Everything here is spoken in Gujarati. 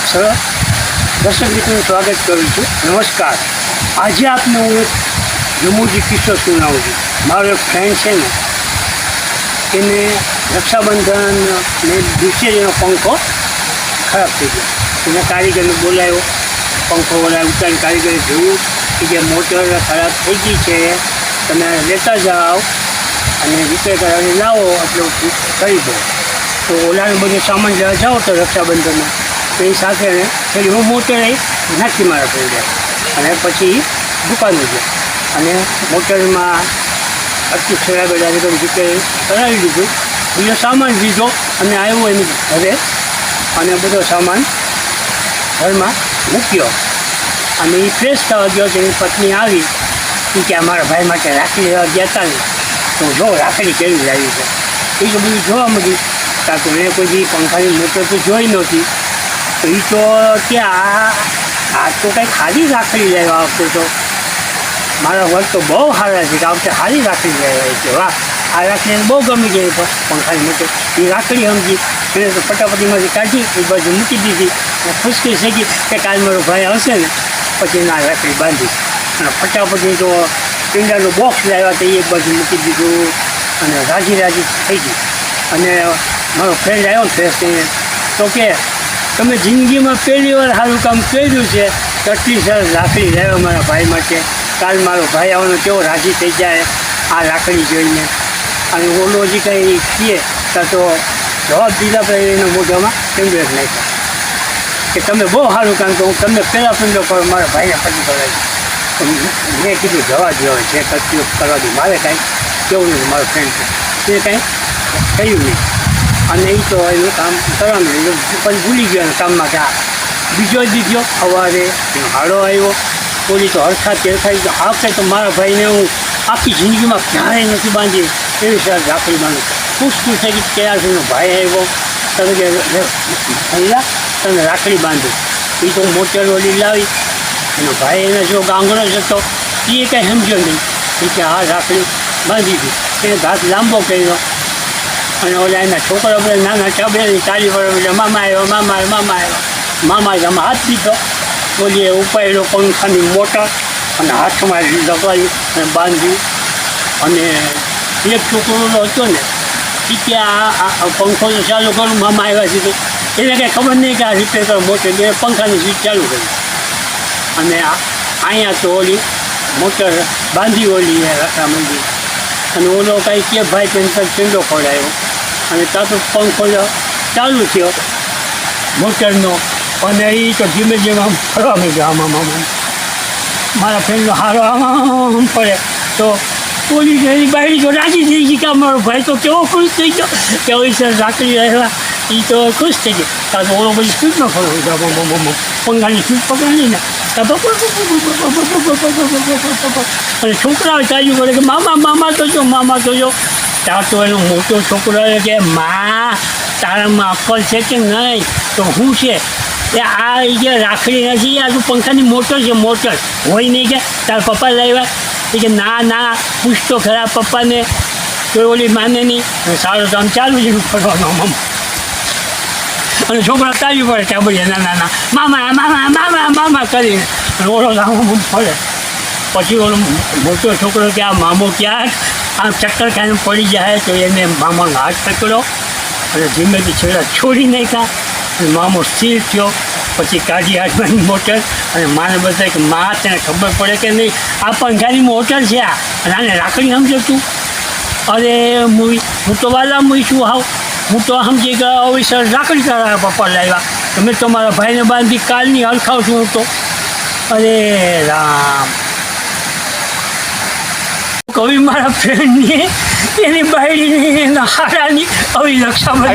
સર દર્શક મિત્રોનું સ્વાગત કરું છું. નમસ્કાર. આજે આપને હું એક જમુજી કિસ્સો સુનાવું છું. મારો એક ફ્રેન્ડ છે ને, એને રક્ષાબંધન ને દિવસે જ એનો પંખો ખરાબ થઈ ગયો. એને કારીગરને બોલાવ્યો. પંખો બોલાવ્યો ઉતારી કારીગરે જોયું કે જે મોટર ખરાબ થઈ ગઈ છે, તમે લેતા જાઓ અને રિપેર કરાવીને લાવો એટલે કરી દો. તો ઓલાને બધું સામાન લેવા જાઓ તો રક્ષાબંધનમાં. તો એ સાથે પેલી હું મોટે નાખી મારા પડી ગયા અને પછી દુકાને ગયા. અને મોટેલમાં અટકી છેડા બેડા બધું રિપેર કરાવી દીધું. બીજો સામાન લીધો અને આવ્યો એની ઘરે. અને બધો સામાન ઘરમાં મૂક્યો. અને એ ફ્રેશ થવા ગયો તો એની પત્ની આવી. એ કે અમારા ભાઈ માટે રાખડી લેવા ગયા હતા ને. તો જો રાખડી કેવી લાવી છે. એ બધું જોવા મળ્યું. કાં મેં કોઈ બી પંખાની મોટર તો જોઈ નહોતી. તો એ તો કે આ આ તો કંઈ ખાલી રાખડી લેવા આવતો તો. મારા વર્ગ તો બહુ સારા છે કે આ વખતે સારી રાખડી લેવા છે વાહ, આ રાખડીને બહુ ગમી ગઈ પંખાની મોટર એ રાખડી સમજી એને તો ફટાફટીમાંથી કાઢી એ બાજુ મૂકી દીધી. અને ખુશકી ગઈ કે કાલ મારો ભાઈ આવશે ને, પછી ના રાખડી બાંધી. અને ફટાફટી તો પિંડાનું બોક્સ લાવ્યા તો એ એક બાજુ મૂકી દીધું. અને રાજી રાજી થઈ ગઈ. અને મારો ફ્રેન્ડ આવ્યો ને, તો કે તમે જિંદગીમાં પહેલી વાર સારું કામ કર્યું છે, તો આટલી સરસ રાખડી લાવ્યો મારા ભાઈ માટે. કાલ મારો ભાઈ આવવાનો કેવો રાજી થઈ જાય, આ રાખડી જોઈને. અને ઓલો હજી કંઈ કહીએ કાં તો જવાબ દીધા પછી એના મોઢામાં ટેમ્પલેટ નાખ્યા. કે તમે બહુ સારું કામ તો હું તમને પહેલાં પંજો કરો મારા ભાઈને પછી કરાવી મેં કીધું, જવા દો છે કરતી કરવા દઉં મારે કાંઈ કેવું નહીં મારો ફ્રેન્ડ છે. તે કાંઈ થયું નહીં. અને એ તો એનું કામ કરવાનું એટલે પણ ભૂલી ગયો એના કામમાં કે આ બીજો દીધો સવારે. એનો હાડો આવ્યો. પોલીસ તો હરખા તેરખાઈ આ કંઈ તો મારા ભાઈને હું આખી જિંદગીમાં ક્યારેય નથી બાંધી એવી સાથે રાખડી માનું ખુશ ગઈ કે યાર એનો ભાઈ આવ્યો. તમે કે ભૈયા તમે રાખડી બાંધી. એ તો મોટર ઓલી લાવી. એનો ભાઈ એને જો ગાંગણો જ એ કંઈ સમજ્યો નહીં. એ કે આ રાખડી બાંધી દીધી એને ઘાત લાંબો કર્યો. અને ઓલા એના છોકરા બધા નાના ચબેલી ચાલી પડે એટલે મામા આવ્યો મામા આવ્યો મામા આવ્યો. મામા આમાં હાથ દીધો. ઓલીએ ઉપાડ્યો પંખાની મોટર અને હાથમાં દબાવી અને બાંધી અને એક છોકરો હતો ને એ કે આ પંખો તો ચાલુ કરું મામા આવ્યા સીધું એને કંઈ ખબર નહીં કે આ રિપેર કરો મોટર બે પંખાની સ્વીચ ચાલુ કરી. અને અહીંયા તો ઓલી મોટર બાંધી ઓલી મંદિર. અને ઓલો કાંઈ કે, ભાઈ પેન્સર ચીંડો ખવડાવ્યો અને ત્યાં તો તાતો પંખો ચાલુ થયો મોટરનો અને એ તો ધીમે ધીમે આમ ફરવા માંડ્યો આમ આમ આમ મારા ફ્રેન્ડનો હારો આમ પડે તો પોલી એની બાયડી તો રાજી થઈ ગઈ કે અમારો ભાઈ તો કેવો ખુશ થઈ ગયો કે ઓઈસર રાખડી રહેલા એ તો ખુશ થઈ ગયો કાં તો ઓલો બધી સ્પીડમાં ફરવું છે પંખાની સ્પીડ પકડાવી ને અને છોકરાઓ ચાલ્યું પડે કે મામા મામા તો જો મામા તો જો ત્યાં તો એનો મોટો છોકરો કે, માં, તારામાં અક્કલ છે કે નહીં? તો શું છે, એ આ જે રાખડી નથી, આ તું પંખાની મોટર છે, મોટર. હોય નહીં કે, તારા પપ્પા લાવ્યા. એ કે, ના ના, પૂછ તો ખરા પપ્પાને. તો ઓલી માને નહીં સારું તો આમ ચાલુ જ ફરવાનું આમ. અને છોકરા તાળી પડે ત્યાં બોલીએ ના ના મામા મામા મામા મામા કરીને અને ઓલો ફરે. પછી ઓલો મોટો છોકરો કે, આ મામો ક્યાં આમ ચક્કર ખાઈને પડી જાય તો એને મામાનો હાથ પકડ્યો અને ધીમેથી છેડા છોડી નાખ્યા. અને મામો સ્થિર થયો. પછી કાઢી હાથમાં મોટર અને માને બધા કે, મા, તને ખબર પડે કે નહીં? આ પંખાની મોટર છે આ. અને આને રાખડી સમજો તું? અરે હું હું તો વાલા મુઈ છું, હાવ. હું તો સમજી ગયો આવી સર રાખડી તારા પપ્પા લાવ્યા. તમે તમારા ભાઈને બાંધી કાલની હલખાવ છું હું તો. અરે, રામ. কবি মারা ফ্রেন্ড নিয়ে তিনি বাইরে নিয়ে হারানি অভিযোগ সামাল